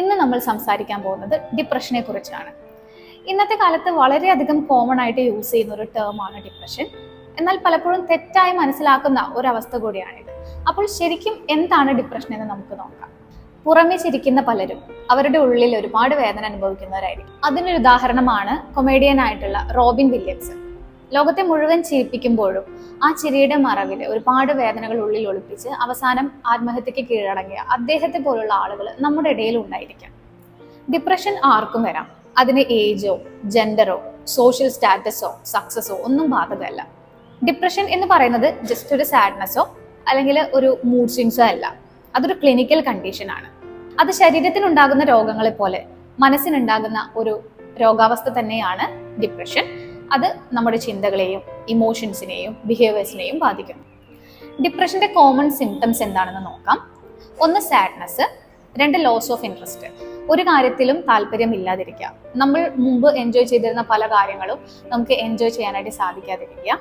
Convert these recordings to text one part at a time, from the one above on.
ഇന്ന് നമ്മൾ സംസാരിക്കാൻ പോകുന്നത് ഡിപ്രഷനെ കുറിച്ചാണ്. ഇന്നത്തെ കാലത്ത് വളരെയധികം കോമൺ ആയിട്ട് യൂസ് ചെയ്യുന്ന ഒരു ടേമാണ് ഡിപ്രഷൻ എന്നാൽ പലപ്പോഴും തെറ്റായി മനസ്സിലാക്കുന്ന ഒരവസ്ഥ കൂടിയാണിത് അപ്പോൾ ശരിക്കും എന്താണ് ഡിപ്രഷൻ എന്ന് നമുക്ക് നോക്കാം. പുറമെ ചിരിക്കുന്ന പലരും അവരുടെ ഉള്ളിൽ ഒരുപാട് വേദന അനുഭവിക്കുന്നവരായിരിക്കും. അതിനൊരു ഉദാഹരണമാണ് കൊമേഡിയൻ ആയിട്ടുള്ള റോബിൻ വില്യംസ്. ലോകത്തെ മുഴുവൻ ചിരിപ്പിക്കുമ്പോഴും ആ ചിരിയുടെ മറവിൽ ഒരുപാട് വേദനകൾ ഉള്ളിൽ ഒളിപ്പിച്ച് അവസാനം ആത്മഹത്യക്ക് കീഴടങ്ങിയ അദ്ദേഹത്തെ പോലുള്ള ആളുകൾ നമ്മുടെ ഇടയിൽ ഉണ്ടായിരിക്കാം. ഡിപ്രഷൻ ആർക്കും വരാം. അതിന് ഏജോ ജെൻഡറോ സോഷ്യൽ സ്റ്റാറ്റസോ സക്സസോ ഒന്നും ബാധകമല്ല. ഡിപ്രഷൻ എന്ന് പറയുന്നത് ജസ്റ്റ് ഒരു സാഡ്നെസ്സോ അല്ലെങ്കിൽ ഒരു മൂഡ് സ്വിങ്സോ അല്ല. അതൊരു ക്ലിനിക്കൽ കണ്ടീഷനാണ് അത് ശരീരത്തിനുണ്ടാകുന്ന രോഗങ്ങളെ പോലെ മനസ്സിനുണ്ടാകുന്ന ഒരു രോഗാവസ്ഥ തന്നെയാണ് ഡിപ്രഷൻ അത് നമ്മുടെ ചിന്തകളെയും ഇമോഷൻസിനെയും ബിഹേവിയേഴ്സിനെയും ബാധിക്കുന്നു. ഡിപ്രഷന്റെ കോമൺ സിംറ്റംസ് എന്താണെന്ന് നോക്കാം. ഒന്ന് സാഡ്നെസ് രണ്ട് ലോസ് ഓഫ് ഇൻട്രസ്റ്റ് ഒരു കാര്യത്തിലും താല്പര്യം ഇല്ലാതിരിക്കുക നമ്മൾ മുമ്പ് എൻജോയ് ചെയ്തിരുന്ന പല കാര്യങ്ങളും നമുക്ക് എൻജോയ് ചെയ്യാനായിട്ട് സാധിക്കാതിരിക്കുക.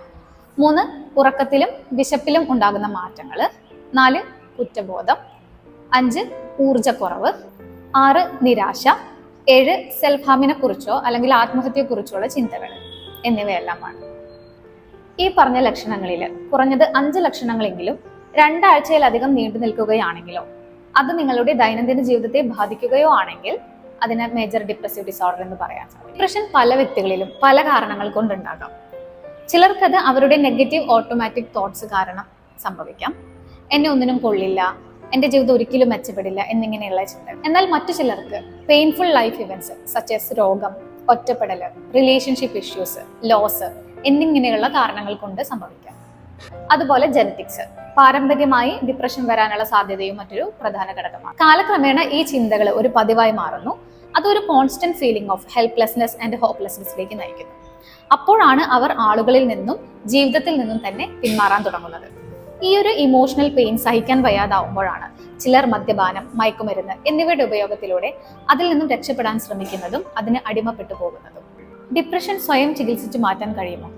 മൂന്ന് ഉറക്കത്തിലും വിശപ്പിലും ഉണ്ടാകുന്ന മാറ്റങ്ങൾ നാല് കുറ്റബോധം. അഞ്ച് ഊർജക്കുറവ്. ആറ് നിരാശ. ഏഴ് സെൽഫ് ഹാമിനെ കുറിച്ചോ അല്ലെങ്കിൽ ആത്മഹത്യയെക്കുറിച്ചുള്ള ചിന്തകൾ എന്നിവയെല്ലാമാണ്. ഈ പറഞ്ഞ ലക്ഷണങ്ങളിൽ കുറഞ്ഞത് അഞ്ച് ലക്ഷണങ്ങളെങ്കിലും രണ്ടാഴ്ചയിലധികം നീണ്ടു നിൽക്കുകയാണെങ്കിലോ അത് നിങ്ങളുടെ ദൈനംദിന ജീവിതത്തെ ബാധിക്കുകയോ ആണെങ്കിൽ അതിനെ മേജർ ഡിപ്രസീവ് ഡിസോർഡർ എന്ന് സാധിക്കും ഡിപ്രഷൻ പല വ്യക്തികളിലും പല കാരണങ്ങൾ കൊണ്ടുണ്ടാകാം. ചിലർക്കത് അവരുടെ നെഗറ്റീവ് ഓട്ടോമാറ്റിക് തോട്ട്സ് കാരണം സംഭവിക്കാം. എന്നെ ഒന്നിനും കൊള്ളില്ല എന്റെ ജീവിതം ഒരിക്കലും മെച്ചപ്പെടില്ല എന്നിങ്ങനെയുള്ള ചിന്തകൾ. എന്നാൽ മറ്റു ചിലർക്ക് painful life events such as രോഗം ഒറ്റപ്പെടൽ റിലേഷൻഷിപ്പ് ഇഷ്യൂസ് ലോസ് എന്നിങ്ങനെയുള്ള കാരണങ്ങൾ കൊണ്ട് സംഭവിക്കാം. അതുപോലെ ജനറ്റിക്സ് പാരമ്പര്യമായി ഡിപ്രഷൻ വരാനുള്ള സാധ്യതയും മറ്റൊരു പ്രധാന ഘടകമാണ്. കാലക്രമേണ ഈ ചിന്തകൾ ഒരു പതിവായി മാറുന്നു. അതൊരു constant feeling of helplessness and ഹോപ്പ്ലെസ്നെസ്സിലേക്ക് നയിക്കുന്നു. അപ്പോഴാണ് അവർ ആളുകളിൽ നിന്നും ജീവിതത്തിൽ നിന്നും തന്നെ പിന്മാറാൻ തുടങ്ങുന്നത്. ഈ ഒരു ഇമോഷണൽ പെയിൻ സഹിക്കാൻ വയ്യാതാവുമ്പോഴാണ് ചിലർ മദ്യപാനം മയക്കുമരുന്ന് എന്നിവയുടെ ഉപയോഗത്തിലൂടെ അതിൽ നിന്നും രക്ഷപ്പെടാൻ ശ്രമിക്കുന്നതും അതിന് അടിമപ്പെട്ടു പോകുന്നതും. ഡിപ്രഷൻ സ്വയം ചികിത്സിച്ച് മാറ്റാൻ കഴിയുമോ?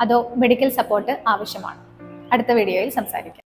അതോ മെഡിക്കൽ സപ്പോർട്ട് ആവശ്യമാണ്? അടുത്ത വീഡിയോയിൽ സംസാരിക്കാം.